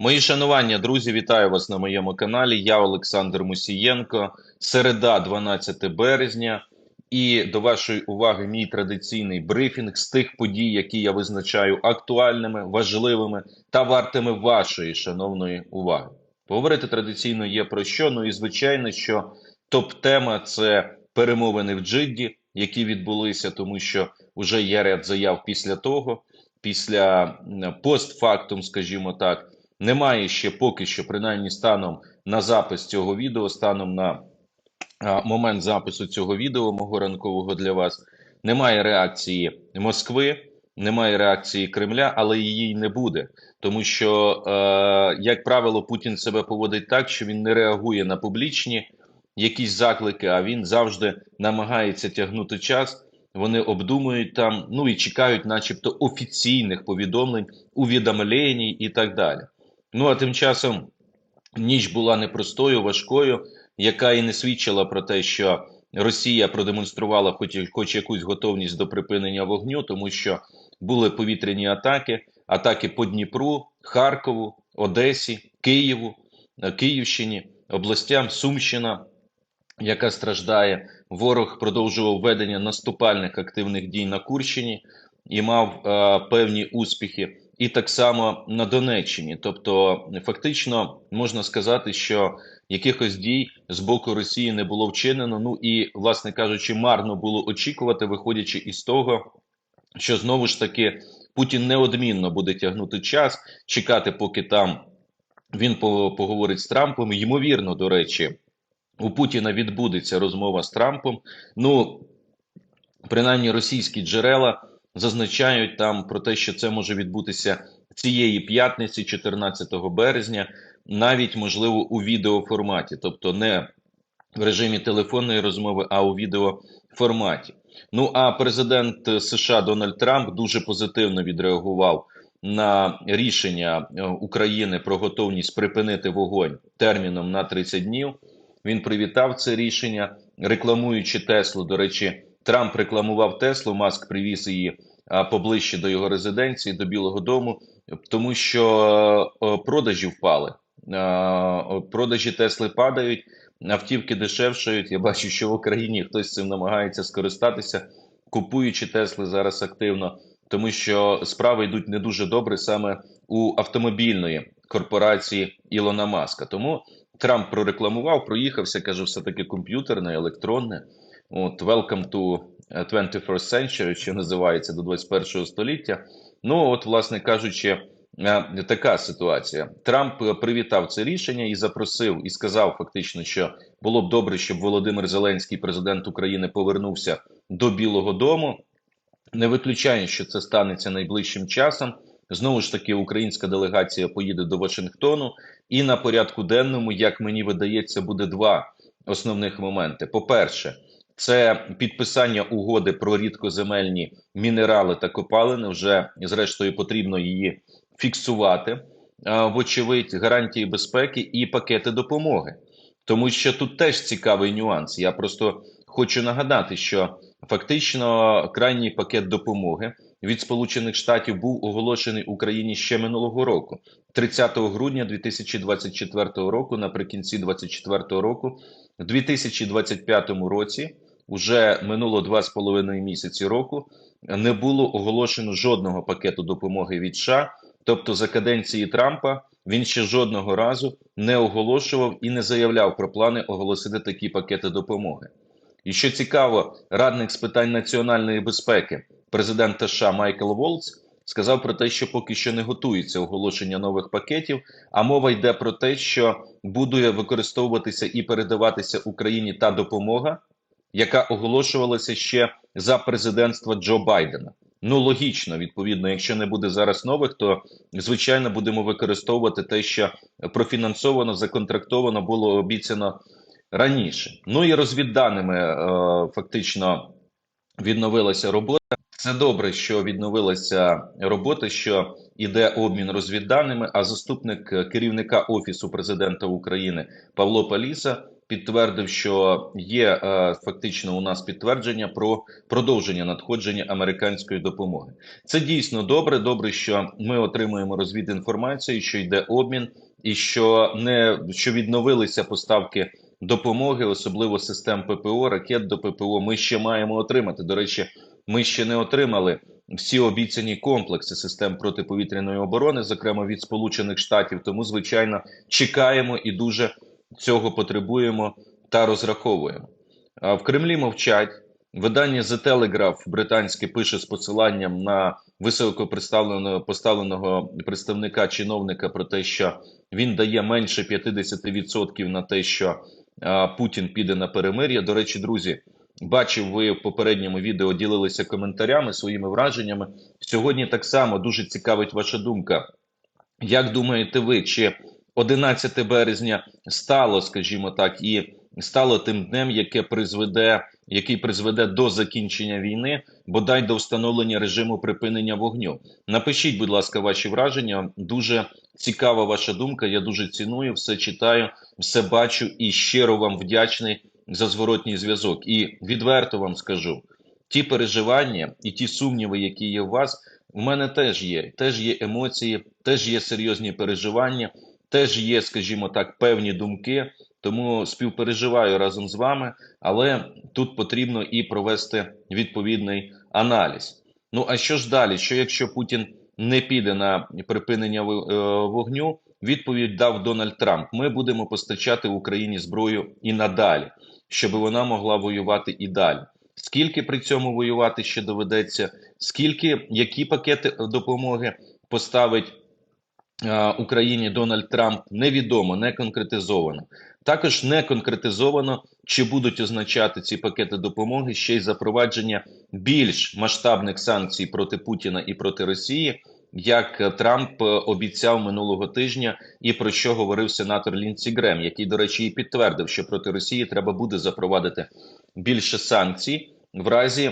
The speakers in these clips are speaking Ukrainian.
Мої шанування, друзі, вітаю вас на моєму каналі. Я Олександр Мусієнко. Середа, 12 березня. І до вашої уваги мій традиційний брифінг з тих подій, які я визначаю актуальними, важливими та вартими вашої шановної уваги. Поговорити традиційно є про що. Ну і звичайно, що топ-тема це перемовини в Джидді, які відбулися, тому що вже є ряд заяв після того, після постфактум, скажімо так. Немає ще поки що, принаймні станом на запис цього відео, станом на момент запису цього відео, мого ранкового для вас, немає реакції Москви, немає реакції Кремля, але її не буде. Тому що, е, як правило, Путін себе поводить так, що він не реагує на публічні якісь заклики, а він завжди намагається тягнути час. Вони обдумують там, ну і чекають, начебто, офіційних повідомлень, увідомлень і так далі. Ну а тим часом ніч була непростою, важкою, яка і не свідчила про те, що Росія продемонструвала хоч, хоч якусь готовність до припинення вогню, тому що були повітряні атаки, атаки по Дніпру, Харкову, Одесі, Києву, е, Київщині, областям Сумщина, яка страждає. Ворог продовжував ведення наступальних активних дій на Курщині і мав е, певні успіхи. І так само на Донеччині, тобто фактично можна сказати, що якихось дій з боку Росії не було вчинено. Ну і, власне кажучи, марно було очікувати, виходячи із того, що знову ж таки Путін неодмінно буде тягнути час, чекати, поки там він поговорить з Трампом. Ймовірно, до речі, у Путіна відбудеться розмова з Трампом. Ну, принаймні російські джерела зазначають там про те, що це може відбутися цієї п'ятниці, 14 березня, навіть можливо у відеоформаті, тобто не в режимі телефонної розмови, а у відеоформаті. Ну а президент США Дональд Трамп дуже позитивно відреагував на рішення е, України про готовність припинити вогонь терміном на 30 днів. Він привітав це рішення, рекламуючи Теслу. До речі, Трамп рекламував Теслу, Маск привіз її поближче до його резиденції, до Білого Дому, тому що е, продажі впали. Е, Продажі Тесли падають, автівки дешевшають. Я бачу, що в Україні хтось цим намагається скористатися, купуючи Тесли зараз активно, тому що справи йдуть не дуже добре саме у автомобільної корпорації Ілона Маска. Тому Трамп прорекламував, проїхався, каже, все-таки комп'ютерне, електронне. От, welcome to 21st century, що називається до 21 століття. Ну, от, власне кажучи, е, така ситуація. Трамп е, привітав це рішення і запросив, і сказав фактично, що було б добре, щоб Володимир Зеленський, президент України, повернувся до Білого Дому. Не виключаю, що це станеться найближчим часом. Знову ж таки, українська делегація поїде до Вашингтону, і на порядку денному, як мені видається, буде два основних моменти. По-перше, це підписання угоди про рідкоземельні мінерали та копалини. Вже зрештою потрібно її фіксувати. Вочевидь, гарантії безпеки і пакети допомоги. Тому що тут теж цікавий нюанс. Я просто хочу нагадати, що фактично крайній пакет допомоги від Сполучених Штатів був оголошений Україні ще минулого року, 30 грудня 2024 року, наприкінці 2024 року, в 2025 році. Уже минуло два з половиною місяці року. Не було оголошено жодного пакету допомоги від США. Тобто, за каденції Трампа він ще жодного разу не оголошував і не заявляв про плани оголосити такі пакети допомоги. І що цікаво, радник з питань національної безпеки президента США Майкл Волц сказав про те, що поки що не готується оголошення нових пакетів, а мова йде про те, що буде використовуватися і передаватися Україні та допомога, яка оголошувалася ще за президентства Джо Байдена. Ну логічно, відповідно, якщо не буде зараз нових, то звичайно будемо використовувати те, що профінансовано, законтрактовано було обіцяно раніше. Ну і розвідданими е, фактично відновилася робота. Це добре, що відновилася робота, що іде обмін розвідданими. А заступник керівника офісу президента України Павло Паліса підтвердив, що є е, фактично у нас підтвердження про продовження надходження американської допомоги. Це дійсно добре. Добре, що ми отримуємо розвідінформацію, що йде обмін, і що не що відновилися поставки допомоги, особливо систем ППО, ракет до ППО. Ми ще маємо отримати. До речі, ми ще не отримали всі обіцяні комплекси систем протиповітряної оборони, зокрема від Сполучених Штатів. Тому, звичайно, чекаємо і дуже цього потребуємо та розраховуємо. А в Кремлі мовчать. Видання The Telegraph британське пише з посиланням на високопредставленого поставленого представника чиновника про те, що він дає менше 50% на те, що а, Путін піде на перемир'я. До речі, друзі, бачив, ви в попередньому відео ділилися коментарями своїми враженнями. Сьогодні так само дуже цікавить ваша думка. Як думаєте ви, чи 11 березня стало, скажімо так, і стало тим днем, яке призведе, який призведе до закінчення війни, бодай до встановлення режиму припинення вогню? Напишіть, будь ласка, ваші враження. Дуже цікава ваша думка. Я дуже ціную, все читаю, все бачу і щиро вам вдячний за зворотній зв'язок. І відверто вам скажу: ті переживання і ті сумніви, які є у вас, у мене теж є. Теж є емоції, теж є серйозні переживання, теж є, скажімо так, певні думки. Тому співпереживаю разом з вами, але тут потрібно і провести відповідний аналіз. Ну а що ж далі? Що якщо Путін не піде на припинення е, вогню? Відповідь дав Дональд Трамп: ми будемо постачати Україні зброю і надалі, щоб вона могла воювати і далі. Скільки при цьому воювати ще доведеться? Скільки які пакети допомоги поставить Україні Дональд Трамп? Невідомо, не конкретизовано. Також не конкретизовано, чи будуть означати ці пакети допомоги ще й запровадження більш масштабних санкцій проти Путіна і проти Росії, як е, Трамп е, обіцяв минулого тижня, і про що говорив сенатор Лінсі Грем, який, до речі, і підтвердив, що проти Росії треба буде запровадити більше санкцій, в разі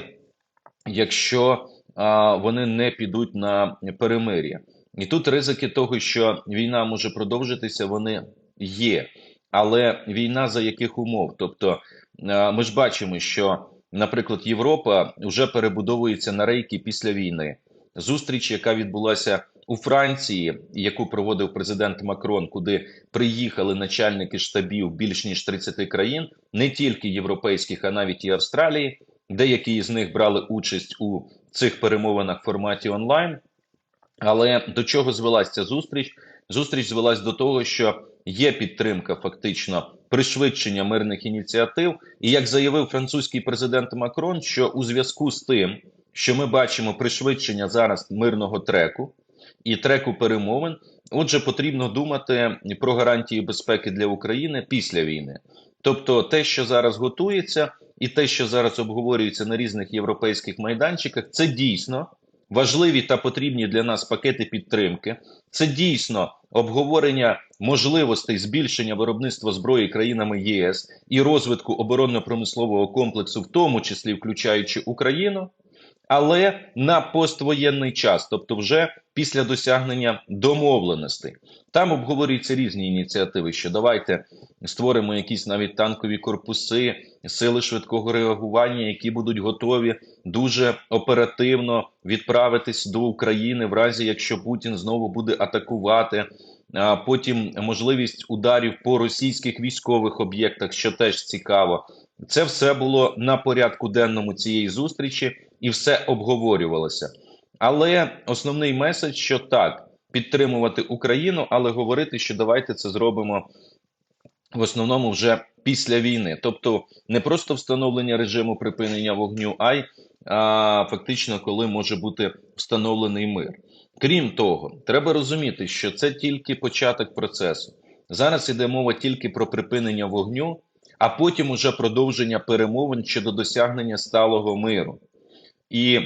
якщо а, вони не підуть на перемир'я. І тут ризики того, що війна може продовжитися, вони є. Але війна за яких умов? Тобто, е, ми ж бачимо, що, наприклад, Європа вже перебудовується на рейки після війни. Зустріч, яка відбулася у Франції, яку проводив президент Макрон, куди приїхали начальники штабів більш ніж 30 країн, не тільки європейських, а навіть і Австралії. Деякі з них брали участь у цих перемовинах в форматі онлайн. Але до чого звелась ця зустріч? Зустріч звелась до того, що є підтримка фактично пришвидшення мирних ініціатив. І як заявив французький президент Макрон, що у зв'язку з тим, що ми бачимо пришвидшення зараз мирного треку і треку перемовин, отже, потрібно думати про гарантії безпеки для України після війни. Тобто, те, що зараз готується, і те, що зараз обговорюється на різних європейських майданчиках, це дійсно важливі та потрібні для нас пакети підтримки. Це дійсно обговорення можливостей збільшення виробництва зброї країнами ЄС і розвитку оборонно-промислового комплексу, в тому числі включаючи Україну, але на поствоєнний час, тобто вже після досягнення домовленостей. Там обговорюються різні ініціативи. Що давайте створимо якісь навіть танкові корпуси, сили швидкого реагування, які будуть готові дуже оперативно відправитись до України, в разі якщо Путін знову буде атакувати. А потім можливість ударів по російських військових об'єктах, що теж цікаво. Це все було на порядку денному цієї зустрічі, і все обговорювалося. Але основний меседж, що так, підтримувати Україну, але говорити, що давайте це зробимо в основному вже після війни. Тобто не просто встановлення режиму припинення вогню, а й а, фактично, коли може бути встановлений мир. Крім того, треба розуміти, що це тільки початок процесу. Зараз іде мова тільки про припинення вогню, а потім уже продовження перемовин щодо досягнення сталого миру. І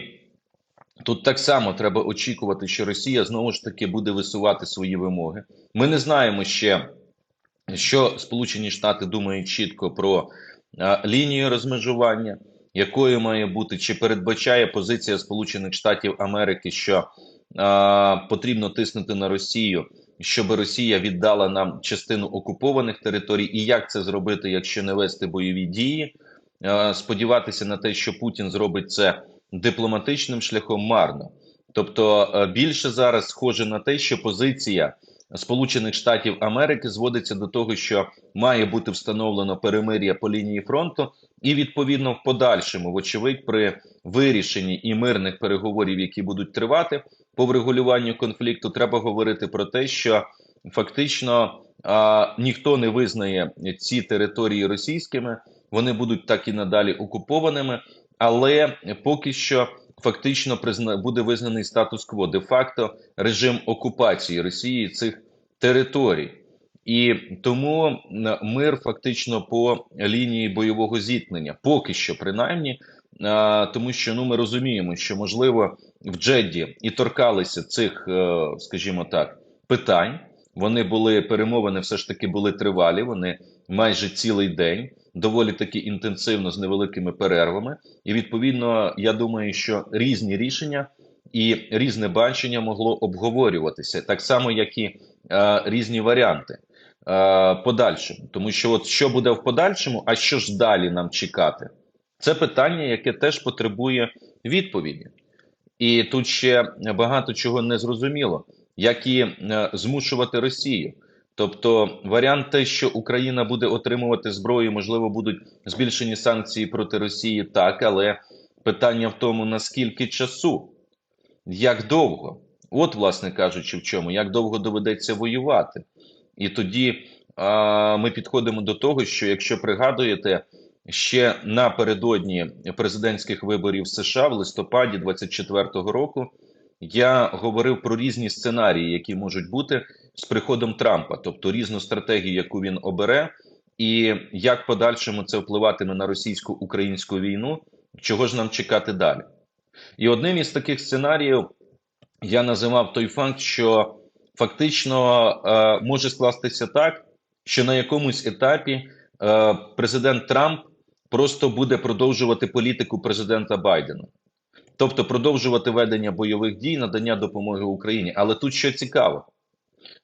тут так само треба очікувати, що Росія знову ж таки буде висувати свої вимоги. Ми не знаємо ще, що Сполучені Штати думають чітко про а, лінію розмежування, якою має бути, чи передбачає позиція Сполучених Штатів Америки, що а, потрібно тиснути на Росію щоб Росія віддала нам частину окупованих територій, і як це зробити, якщо не вести бойові дії. Е, сподіватися на те, що Путін зробить це дипломатичним шляхом, марно. Тобто е, більше зараз схоже на те, що позиція Сполучених Штатів Америки зводиться до того, що має бути встановлено перемир'я по лінії фронту, і відповідно в подальшому, вочевидь, при вирішенні і мирних переговорів, які будуть тривати по врегулюванню конфлікту, треба говорити про те, що фактично а, ніхто не визнає ці території російськими, вони будуть так і надалі окупованими, але поки що фактично призна буде визнаний статус-кво, де-факто режим окупації Росії цих територій. І тому мир фактично по лінії бойового зіткнення, поки що, принаймні, тому що ну ми розуміємо, що можливо в Джедді і торкалися цих, е, скажімо так, питань. Вони були перемовини, все ж таки були тривалі. Вони майже цілий день, доволі таки інтенсивно з невеликими перервами. І відповідно, я думаю, що різні рішення і різне бачення могло обговорюватися так само, як і е, різні варіанти е, подальшому. Тому що, от що буде в подальшому, а що ж далі нам чекати? Це питання, яке теж потребує відповіді. І тут ще багато чого не зрозуміло, як і е, змушувати Росію. Тобто варіант те, що Україна буде отримувати зброю, можливо, будуть збільшені санкції проти Росії, так, але питання в тому, наскільки часу, як довго, от, власне кажучи, в чому, як довго доведеться воювати. І тоді а, ми підходимо до того, що якщо пригадуєте, ще напередодні президентських виборів США в листопаді 24-го року я говорив про різні сценарії, які можуть бути з приходом Трампа, тобто різну стратегію, яку він обере, і як подальшому це впливатиме на російсько-українську війну, чого ж нам чекати далі. І одним із таких сценаріїв я називав той факт, що фактично е, може скластися так, що на якомусь етапі е, президент Трамп просто буде продовжувати політику президента Байдена, тобто продовжувати ведення бойових дій, надання допомоги Україні. Але тут що цікаво,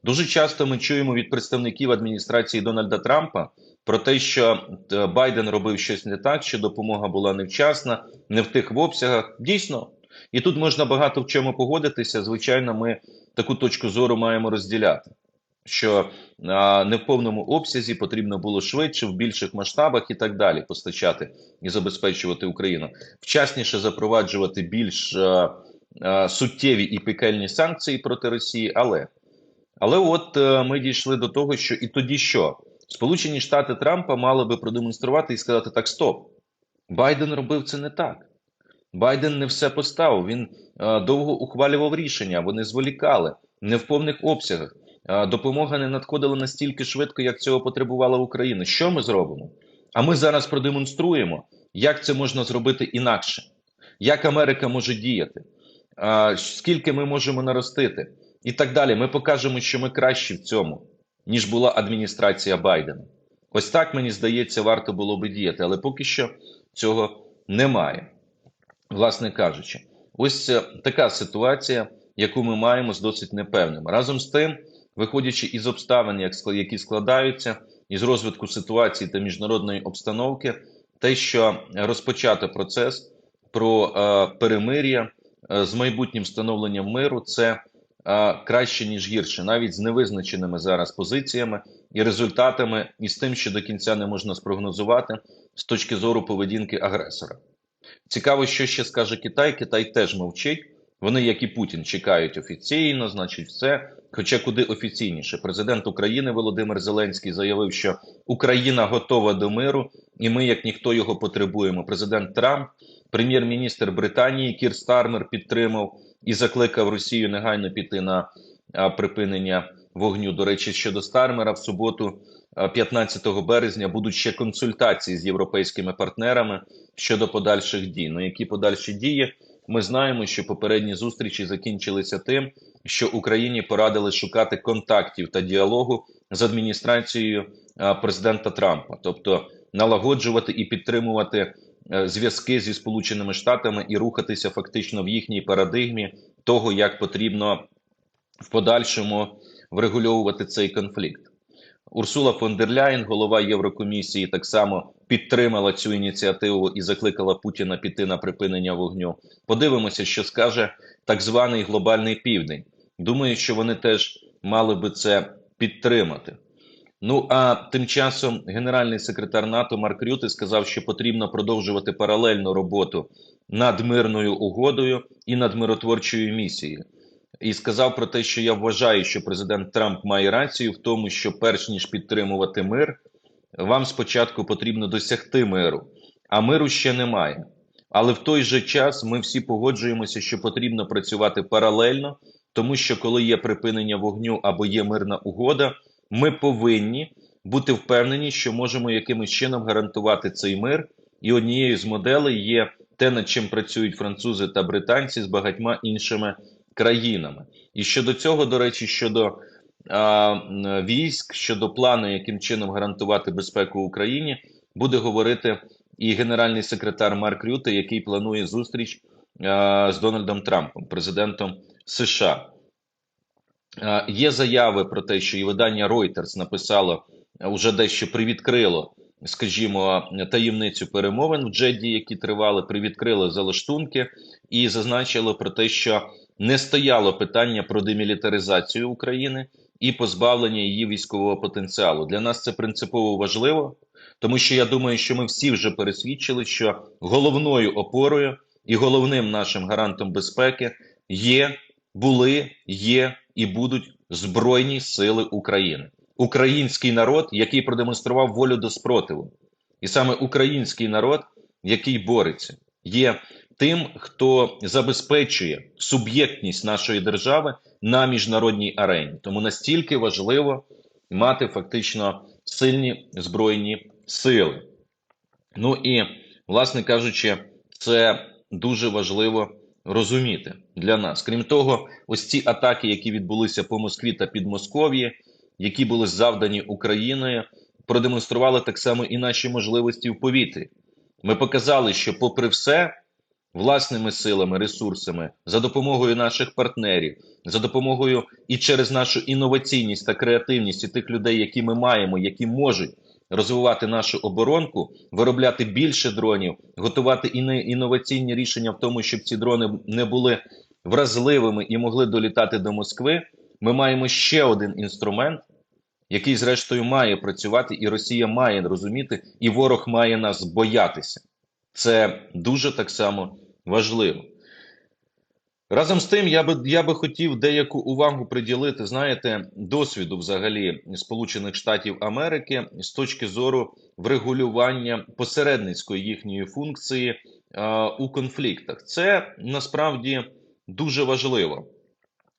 дуже часто ми чуємо від представників адміністрації Дональда Трампа про те, що е, Байден робив щось не так, що допомога була невчасна, не в тих в обсягах. Дійсно, і тут можна багато в чому погодитися. Звичайно, ми таку точку зору маємо розділяти що не в повному обсязі потрібно було швидше, в більших масштабах і так далі постачати і забезпечувати Україну, вчасніше запроваджувати більш а, а, суттєві і пекельні санкції проти Росії. Але але от а, ми дійшли до того, що і тоді що Сполучені Штати Трампа мали би продемонструвати і сказати: так, стоп, Байден робив це не так. Байден не все поставив. Він а, довго ухвалював рішення, вони зволікали не в повних обсягах допомога не надходила настільки швидко, як цього потребувала Україна. Що ми зробимо? А ми зараз продемонструємо, як це можна зробити інакше, як Америка може діяти, скільки ми можемо наростити, і так далі. Ми покажемо, що ми кращі в цьому, ніж була адміністрація Байдена. Ось так мені здається, варто було би діяти, але поки що цього немає. Власне кажучи, ось е, така ситуація, яку ми маємо з досить непевним. Разом з тим виходячи із обставин, які складаються, із розвитку ситуації та міжнародної обстановки, те, що розпочати процес про е, перемир'я е, з майбутнім встановленням миру, це е, краще ніж гірше, навіть з невизначеними зараз позиціями і результатами, і з тим, що до кінця не можна спрогнозувати з точки зору поведінки агресора. Цікаво, що ще скаже Китай. Китай теж мовчить. Вони, як і Путін, чекають офіційно, значить, все. Хоча куди офіційніше, президент України Володимир Зеленський заявив, що Україна готова до миру, і ми, як ніхто його потребуємо. Президент Трамп, прем'єр-міністр Британії Кір Стармер підтримав і закликав Росію негайно піти на припинення вогню. До речі, щодо Стармера в суботу, 15 березня, будуть ще консультації з європейськими партнерами щодо подальших дій. Ну які подальші дії? Ми знаємо, що попередні зустрічі закінчилися тим, що Україні порадили шукати контактів та діалогу з адміністрацією президента Трампа, тобто налагоджувати і підтримувати е, зв'язки зі Сполученими Штатами і рухатися фактично в їхній парадигмі того, як потрібно в подальшому врегульовувати цей конфлікт. Урсула фон дер Ляєн, голова Єврокомісії, так само підтримала цю ініціативу і закликала Путіна піти на припинення вогню. Подивимося, що скаже так званий глобальний південь. Думаю, що вони теж мали би це підтримати. Ну а тим часом генеральний секретар НАТО Марк Рюти сказав, що потрібно продовжувати паралельну роботу над мирною угодою і над миротворчою місією. І сказав про те, що я вважаю, що президент Трамп має рацію в тому, що перш ніж підтримувати мир, вам спочатку потрібно досягти миру, а миру ще немає. Але в той же час ми всі погоджуємося, що потрібно працювати паралельно, тому що коли є припинення вогню або є мирна угода, ми повинні бути впевнені, що можемо якимось чином гарантувати цей мир. І однією з моделей є те, над чим працюють французи та британці з багатьма іншими країнами. І щодо цього, до речі, щодо а, військ, щодо плану, яким чином гарантувати безпеку Україні, буде говорити і генеральний секретар Марк Рюте, який планує зустріч а, з Дональдом Трампом, президентом США. А, є заяви про те, що і видання Reuters написало уже дещо привідкрило. Скажімо, таємницю перемовин в Джеді, які тривали, привідкрили залаштунки і зазначили про те, що не стояло питання про демілітаризацію України і позбавлення її військового потенціалу. Для нас це принципово важливо, тому що я думаю, що ми всі вже пересвідчили, що головною опорою і головним нашим гарантом безпеки є, були, є і будуть Збройні Сили України, український народ, який продемонстрував волю до спротиву, і саме український народ, який бореться, є тим, хто забезпечує суб'єктність нашої держави на міжнародній арені. Тому настільки важливо мати фактично сильні збройні сили. Ну і, власне кажучи, це дуже важливо розуміти для нас. Крім того, ось ці атаки, які відбулися по Москві та Підмосков'ї, які були завдані Україною, продемонстрували так само і наші можливості в повітрі. Ми показали, що, попри все, власними силами, ресурсами, за допомогою наших партнерів, за допомогою і через нашу інноваційність та креативність і тих людей, які ми маємо, які можуть розвивати нашу оборонку, виробляти більше дронів, готувати інноваційні рішення в тому, щоб ці дрони не були вразливими і могли долітати до Москви. Ми маємо ще один інструмент. Який, зрештою, має працювати, і Росія має розуміти, і ворог має нас боятися. Це дуже так само важливо. Разом з тим, я би я би хотів деяку увагу приділити, знаєте, досвіду взагалі Сполучених Штатів Америки з точки зору врегулювання посередницької їхньої функції е, у конфліктах. Це насправді дуже важливо,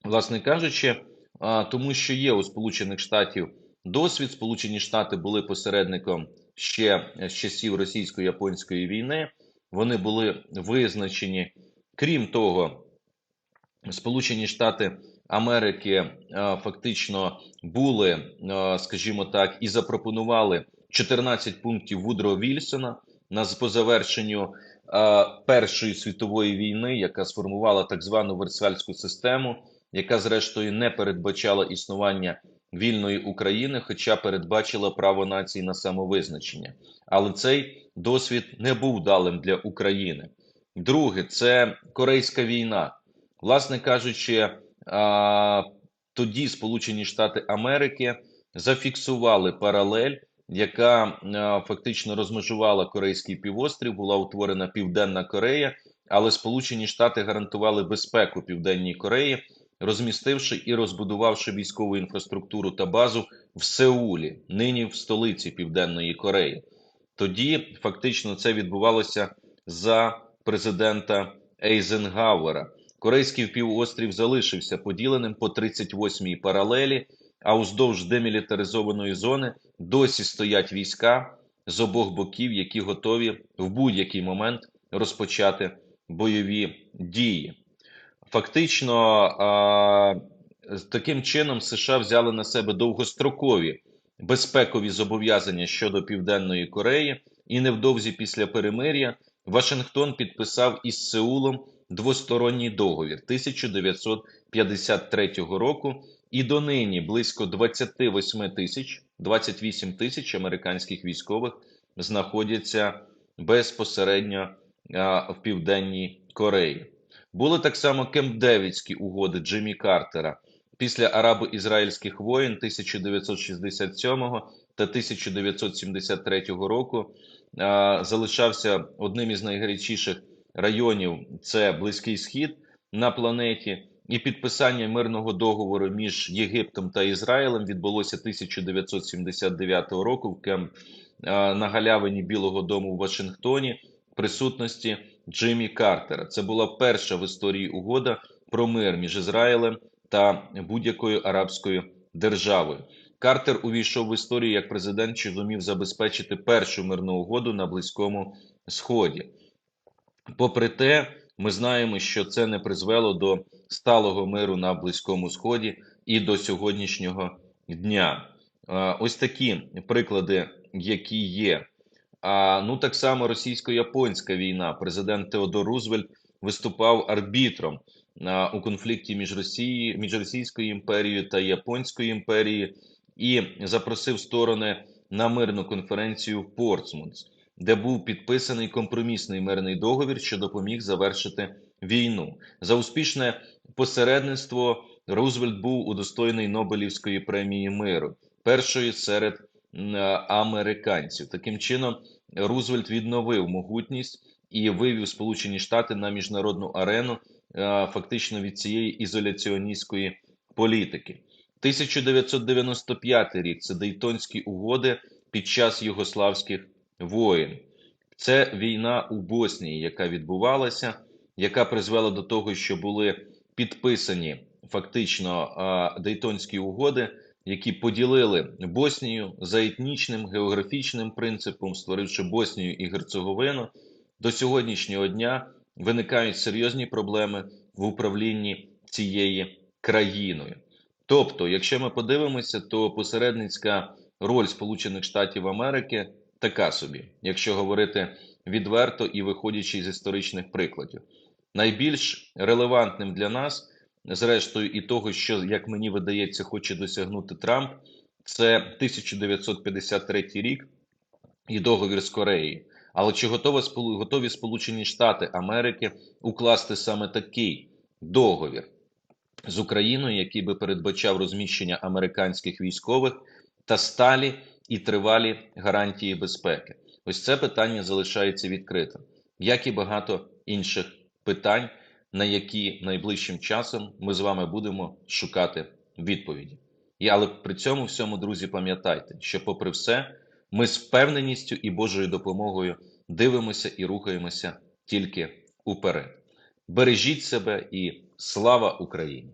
власне кажучи, е, тому що є у Сполучених Штатів досвід. Сполучені Штати були посередником ще з часів російсько-японської війни. Вони були визначені, крім того. Сполучені Штати Америки е, фактично були, е, скажімо так, і запропонували 14 пунктів Вудро Вільсона на по завершенню е, Першої світової війни, яка сформувала так звану Версальську систему, яка зрештою не передбачала існування вільної України, хоча передбачила право нації на самовизначення. Але цей досвід не був далим для України. Друге, це Корейська війна. Власне кажучи, тоді Сполучені Штати Америки зафіксували паралель, яка фактично розмежувала Корейський півострів, була утворена Південна Корея, але Сполучені Штати гарантували безпеку Південній Кореї, розмістивши і розбудувавши військову інфраструктуру та базу в Сеулі, нині в столиці Південної Кореї. Тоді фактично це відбувалося за президента Ейзенгауера. Корейський півострів залишився поділеним по 38-й паралелі, а уздовж демілітаризованої зони досі стоять війська з обох боків, які готові в будь-який момент розпочати бойові дії. Фактично, таким чином США взяли на себе довгострокові безпекові зобов'язання щодо Південної Кореї, і невдовзі після перемир'я Вашингтон підписав із Сеулом двосторонній договір 1953 року, і донині близько 28 тисяч, 28 тисяч американських військових знаходяться безпосередньо в південній Кореї. Були так само Кемп-Девідські угоди Джиммі Картера після арабо-ізраїльських воєн 1967 та 1973 року. Залишався одним із найгарячіших районів. Це Близький Схід на планеті. І підписання мирного договору між Єгиптом та Ізраїлем відбулося 1979 року в Кемп на галявині Білого Дому в Вашингтоні в присутності Джиммі Картера. Це була перша в історії угода про мир між Ізраїлем та будь-якою арабською державою. Картер увійшов в історію як президент, що зумів забезпечити першу мирну угоду на Близькому Сході. Попри те, ми знаємо, що це не призвело до сталого миру на Близькому Сході і до сьогоднішнього дня. Ось такі приклади, які є. А ну так само російсько-японська війна. Президент Теодор Рузвельт виступав арбітром у конфлікті між Росією, між Російською імперією та Японською імперією і запросив сторони на мирну конференцію в Портсмутс, де був підписаний компромісний мирний договір, що допоміг завершити війну. За успішне посередництво Рузвельт був удостоєний Нобелівської премії миру, першої серед американців. Таким чином, Рузвельт відновив могутність і вивів Сполучені Штати на міжнародну арену, е, фактично від цієї ізоляціоністської політики. 1995 рік це Дейтонські угоди під час югославських воєн. Це війна у Боснії, яка відбувалася, яка призвела до того, що були підписані фактично Дейтонські угоди, які поділили Боснію за етнічним географічним принципом, створивши Боснію і Герцеговину. До сьогоднішнього дня виникають серйозні проблеми в управлінні цією країною. Тобто, якщо ми подивимося, то посередницька роль Сполучених Штатів Америки така собі, якщо говорити відверто і виходячи з історичних прикладів, найбільш релевантним для нас, зрештою, і того, що як мені видається, хоче досягнути Трамп, це 1953 рік і договір з Кореєю. Але чи готові, готові Сполучені Штати Америки укласти саме такий договір з Україною, який би передбачав розміщення американських військових та сталі і тривалі гарантії безпеки? Ось це питання залишається відкритим, як і багато інших питань, на які найближчим часом ми з вами будемо шукати відповіді. І але при цьому всьому, друзі, пам'ятайте, що, попри все, ми з впевненістю і Божою допомогою дивимося і рухаємося тільки уперед. Бережіть себе і слава Україні!